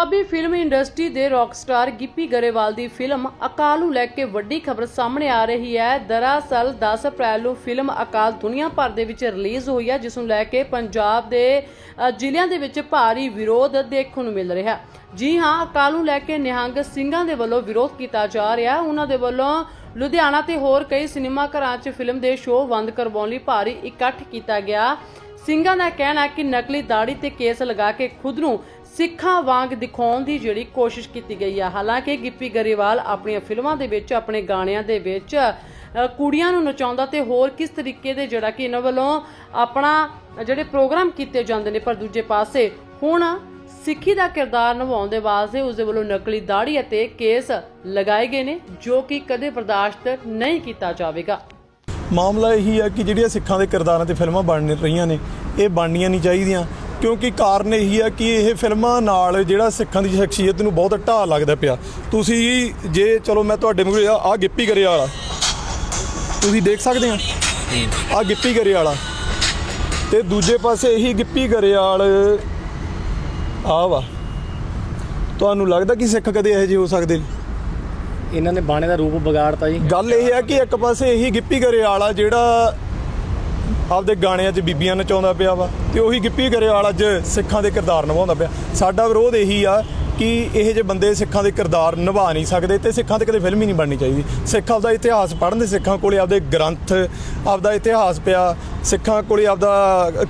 Punjabi film industry ਦੇ rockstar Gippy Grewal ਦੀ film Akaal ਨੂੰ ਲੈ ਕੇ ਵੱਡੀ ਖਬਰ ਸਾਹਮਣੇ ਆ ਰਹੀ ਹੈ। ਦਰਅਸਲ 10 ਅਪ੍ਰੈਲ ਨੂੰ ਫਿਲਮ ਅਕਾਲ ਦੁਨੀਆ ਭਰ ਦੇ ਵਿੱਚ ਰਿਲੀਜ਼ ਹੋਈ ਹੈ, ਜਿਸ ਨੂੰ ਲੈ ਕੇ ਪੰਜਾਬ ਦੇ ਜ਼ਿਲ੍ਹਿਆਂ ਦੇ ਵਿੱਚ ਭਾਰੀ ਵਿਰੋਧ ਦੇਖਣ ਨੂੰ ਮਿਲ ਰਿਹਾ ਜੀ ਹਾਂ, ਅਕਾਲ ਨੂੰ ਲੈ ਕੇ ਨਿਹੰਗ ਸਿੰਘਾਂ ਦੇ ਵੱਲੋਂ ਵਿਰੋਧ ਕੀਤਾ ਜਾ ਰਿਹਾ ਹੈ। ਉਹਨਾਂ ਦੇ ਵੱਲੋਂ ਲੁਧਿਆਣਾ ਤੇ ਹੋਰ ਕਈ ਸਿਨੇਮਾ ਘਰਾਂ 'ਚ ਫਿਲਮ ਦੇ ਸ਼ੋਅ ਬੰਦ ਕਰਵਾਉਣ ਲਈ ਭਾਰੀ ਇਕੱਠ ਕੀਤਾ ਗਿਆ। ਸਿੰਘਾਂ ਦਾ ਕਹਿਣਾ ਹੈ ਕਿ ਨਕਲੀ ਦਾੜੀ ਤੇ ਕੇਸ ਲਗਾ ਕੇ ਖੁਦ ਨੂੰ ਸਿੱਖਾਂ ਵਾਂਗ ਦਿਖਾਉਣ ਦੀ ਜਿਹੜੀ ਕੋਸ਼ਿਸ਼ ਕੀਤੀ ਗਈ ਹੈ ਹਾਲਾਂਕਿ ਗਿੱਪੀ ਗਰੇਵਾਲ ਆਪਣੀਆਂ ਫਿਲਮਾਂ ਦੇ ਵਿੱਚ, ਆਪਣੇ ਗਾਣਿਆਂ ਦੇ ਵਿੱਚ ਕੁੜੀਆਂ ਨੂੰ ਨਚਾਉਂਦਾ ਤੇ ਹੋਰ ਕਿਸ ਤਰੀਕੇ ਦੇ ਜਿਹੜਾ ਕਿ ਇਹਨਾਂ ਵੱਲੋਂ ਆਪਣਾ ਜਿਹੜੇ ਪ੍ਰੋਗਰਾਮ ਕੀਤੇ ਜਾਂਦੇ ਨੇ ਪਰ ਦੂਜੇ ਪਾਸੇ, ਹੁਣ ਸਿੱਖੀ ਦਾ ਕਿਰਦਾਰ ਨਿਭਾਉਣ ਦੇ ਵਾਸਤੇ ਉਸ ਦੇ ਵੱਲੋਂ ਨਕਲੀ ਦਾੜੀ ਅਤੇ ਕੇਸ ਲਗਾਏ ਗਏ ਨੇ, ਜੋ ਕਿ ਕਦੇ ਬਰਦਾਸ਼ਤ ਨਹੀਂ ਕੀਤਾ ਜਾਵੇਗਾ। ਮਾਮਲਾ ਇਹੀ ਹੈ ਕਿ ਜਿਹੜੀਆਂ ਸਿੱਖਾਂ ਦੇ ਕਿਰਦਾਰਾਂ ਤੇ ਫਿਲਮਾਂ ਬਣ ਰਹੀਆਂ ਨੇ, ਇਹ ਬਣਨੀਆਂ ਨਹੀਂ ਚਾਹੀਦੀਆਂ। ਕਿਉਂਕਿ ਕਾਰਨ ਇਹੀ ਹੈ ਕਿ ਇਹ ਫਿਲਮਾਂ ਨਾਲ ਜਿਹੜਾ ਸਿੱਖਾਂ ਦੀ ਸ਼ਖਸੀਅਤ ਨੂੰ ਬਹੁਤ ਢਾਹ ਲੱਗਦਾ ਪਿਆ। ਤੁਸੀਂ ਜੇ ਚਲੋ ਮੈਂ ਤੁਹਾਡੇ ਮੂਹਰੇ ਆ ਗਿੱਪੀ ਗਰੇ ਵਾਲਾ ਤੁਸੀਂ ਦੇਖ ਸਕਦੇ ਆ? ਆ ਗਿੱਪੀ ਗਰੇ ਵਾਲਾ ਤੇ ਦੂਜੇ ਪਾਸੇ ਇਹੀ ਗਿੱਪੀ ਗਰੇਵਾਲ ਆ ਵਾ। ਤੁਹਾਨੂੰ ਲੱਗਦਾ ਕਿ ਸਿੱਖ ਕਦੇ ਇਹੋ ਜਿਹੇ ਹੋ ਸਕਦੇ? ਨੇ ਇਹਨਾਂ ਨੇ ਬਾਣੇ ਦਾ ਰੂਪ ਵਿਗਾੜਤਾ ਜੀ। ਗੱਲ ਇਹ ਹੈ ਕਿ ਇੱਕ ਪਾਸੇ ਇਹੀ ਗਿੱਪੀ ਗਰੇਵਾਲਾ ਜਿਹੜਾ ਆਪਦੇ ਗਾਣਿਆਂ 'ਚ ਬੀਬੀਆਂ ਨਚਾਉਂਦਾ ਪਿਆ ਵਾ ਤੇ ਉਹੀ ਗਿੱਪੀ ਗਰੇਵਾਲ ਅੱਜ ਸਿੱਖਾਂ ਦੇ ਕਿਰਦਾਰ ਨਿਭਾਉਂਦਾ ਪਿਆ। ਸਾਡਾ ਵਿਰੋਧ ਇਹੀ ਆ ਕਿ ਇਹ ਜਿਹੇ ਬੰਦੇ ਸਿੱਖਾਂ ਦੇ ਕਿਰਦਾਰ ਨਿਭਾ ਨਹੀਂ ਸਕਦੇ ਤੇ ਸਿੱਖਾਂ ਤੇ ਕਦੇ ਫਿਲਮ ਹੀ ਨਹੀਂ ਬਣਨੀ ਚਾਹੀਦੀ। ਸਿੱਖ ਆਪਦਾ ਇਤਿਹਾਸ ਪੜ੍ਹਨ ਦੇ ਸਿੱਖਾਂ ਕੋਲੇ ਆਪਦੇ ਗ੍ਰੰਥ, ਆਪਦਾ ਇਤਿਹਾਸ ਪਿਆ, ਸਿੱਖਾਂ ਕੋਲੇ ਆਪਦਾ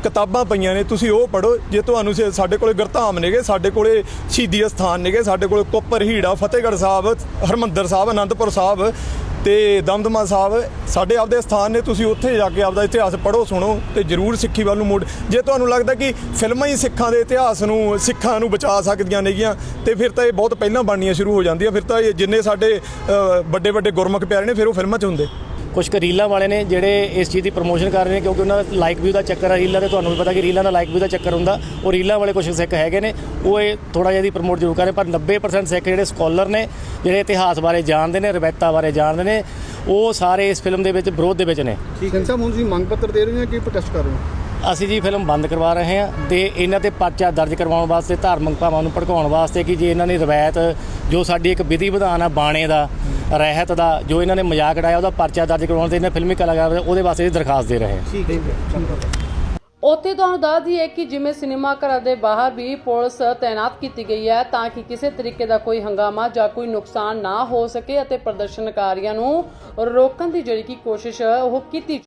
ਕਿਤਾਬਾਂ ਪਈਆਂ ਨੇ, ਤੁਸੀਂ ਉਹ ਪੜ੍ਹੋ, ਜੇ ਤੁਹਾਨੂੰ ਸੇ- ਸਾਡੇ ਕੋਲੇ ਗੁਰਧਾਮ ਨੇਗੇ, ਸਾਡੇ ਕੋਲੇ ਸ਼ਹੀਦੀ ਅਸਥਾਨ ਨੇਗੇ, ਸਾਡੇ ਕੋਲੇ ਕੁੱਪਰ ਹੀੜਾ, ਫਤਿਹਗੜ੍ਹ ਸਾਹਿਬ, ਹਰਮੰਦਰ ਸਾਹਿਬ, ਅਨੰਦਪੁਰ ਸਾਹਿਬ ਤੇ ਦਮਦਮਾ ਸਾਹਿਬ, ਸਾਡੇ ਆਪਦੇ ਸਥਾਨ ਨੇ, ਤੁਸੀਂ ਉੱਥੇ ਜਾ ਕੇ ਆਪਦਾ ਇਤਿਹਾਸ ਪੜ੍ਹੋ, ਸੁਣੋ ਤੇ ਜਰੂਰ ਸਿੱਖੀ ਵੱਲ ਨੂੰ ਮੋੜ। ਜੇ ਤੁਹਾਨੂੰ ਲੱਗਦਾ ਕਿ ਫਿਲਮਾਂ ਹੀ ਸਿੱਖਾਂ ਦੇ ਇਤਿਹਾਸ ਨੂੰ, ਸਿੱਖਾਂ ਨੂੰ ਬਚਾ ਸਕਦੀਆਂ ਨੇਗੀਆਂ, ਤੇ ਫਿਰ ਤਾਂ ਇਹ ਬਹੁਤ ਪਹਿਲਾਂ ਬਣਨੀਆਂ ਸ਼ੁਰੂ ਹੋ ਜਾਂਦੀਆਂ, ਫਿਰ ਤਾਂ ਇਹ ਜਿੰਨੇ ਸਾਡੇ ਵੱਡੇ ਵੱਡੇ ਗੁਰਮੁਖ ਪਿਆਰੇ ਨੇ, ਫਿਰ ਉਹ ਫਿਲਮਾਂ 'ਚ ਹੁੰਦੇ। ਕੁਝ ਕੁ ਰੀਲਾਂ ਵਾਲੇ ਨੇ ਜਿਹੜੇ ਇਸ ਚੀਜ਼ ਦੀ ਪ੍ਰੋਮੋਸ਼ਨ ਕਰ ਰਹੇ ਨੇ ਕਿਉਂਕਿ ਉਹਨਾਂ ਦਾ ਲਾਈਕ ਵਿਊ ਦਾ ਚੱਕਰ ਹੈ ਰੀਲਾਂ ਤੇ ਤੁਹਾਨੂੰ ਵੀ ਪਤਾ ਕਿ ਰੀਲਾਂ ਦਾ ਲਾਈਕ ਵਿਊ ਦਾ ਚੱਕਰ ਹੁੰਦਾ। ਉਹ ਰੀਲਾਂ ਵਾਲੇ ਕੁਝ ਸਿੱਖ ਹੈਗੇ ਨੇ ਉਹ ਇਹ ਥੋੜਾ ਜਿਹਾ ਦੀ ਪ੍ਰਮੋਟ ਜ਼ਰੂਰ ਕਰ ਰਹੇ ਪਰ 90% ਸਿੱਖ ਜਿਹੜੇ ਸਕਾਲਰ ਨੇ ਜਿਹੜੇ ਇਤਿਹਾਸ ਬਾਰੇ ਜਾਣਦੇ ਨੇ ਰਵਾਇਤਾਂ ਬਾਰੇ ਜਾਣਦੇ ਨੇ ਉਹ ਸਾਰੇ ਇਸ ਫਿਲਮ ਦੇ ਵਿੱਚ ਵਿਰੋਧ ਦੇ ਵਿੱਚ ਨੇ। ਠੀਕ ਹੈ। ਸਾਹਿਬ ਹੁਣ ਤੁਸੀਂ ਮੰਗ ਪੱਤਰ ਦੇ ਰਹੇ ਹੋ ਕੀ ਪ੍ਰੋਟੈਸਟ ਕਰ ਰਹੇ ਹੋ? ਅਸੀਂ ਜੀ ਫਿਲਮ ਬੰਦ ਕਰਵਾ ਰਹੇ ਹਾਂ ਤੇ ਇਹਨਾਂ ਤੇ ਪਰਚਾ ਦਰਜ ਕਰਵਾਉਣ ਵਾਸਤੇ ਧਾਰਮਿਕ ਭਾਵਾਂ ਨੂੰ ਭੜਕਾਉਣ ਵਾਸਤੇ ਕਿ ਜੇ ਇਹਨਾਂ ਨੇ ਰਵਾਇਤ ਜੋ ਸਾਡੀ ਇੱਕ ਵਿਧੀ ਵਿਧਾਨ ਆ ਬਾਣੇ ਦਾ ਰਹਿਤ ਦਾ ਜੋ ਇਹਨਾਂ ਨੇ ਮਜ਼ਾਕ ਉਡਾਇਆ ਉਹਦਾ ਪਰਚਾ ਦਰਜ ਕਰਵਾਉਣ ਤੇ ਇਹਨਾਂ ਫਿਲਮੀ ਕਲਾਕਾਰ ਉਹਦੇ ਵਾਸਤੇ ਇਹ ਦਰਖਾਸਤ ਦੇ ਰਹੇ ਹਾਂ ਠੀਕ ਹੈ ਉੱਥੇ ਤੁਹਾਨੂੰ ਦੱਸ ਦਈਏ ਕਿ ਜਿਵੇਂ ਸਿਨੇਮਾ ਘਰਾਂ ਦੇ ਬਾਹਰ ਵੀ ਪੁਲਿਸ ਤਾਇਨਾਤ ਕੀਤੀ ਗਈ ਹੈ ਤਾਂ ਕਿ ਕਿਸੇ ਤਰੀਕੇ ਦਾ ਕੋਈ ਹੰਗਾਮਾ ਜਾਂ ਕੋਈ ਨੁਕਸਾਨ ਨਾ ਹੋ ਸਕੇ ਅਤੇ ਪ੍ਰਦਰਸ਼ਨਕਾਰੀਆਂ ਨੂੰ ਰੋਕਣ ਦੀ ਜਿਹੜੀ ਕਿ ਕੋਸ਼ਿਸ਼ ਉਹ ਕੀਤੀ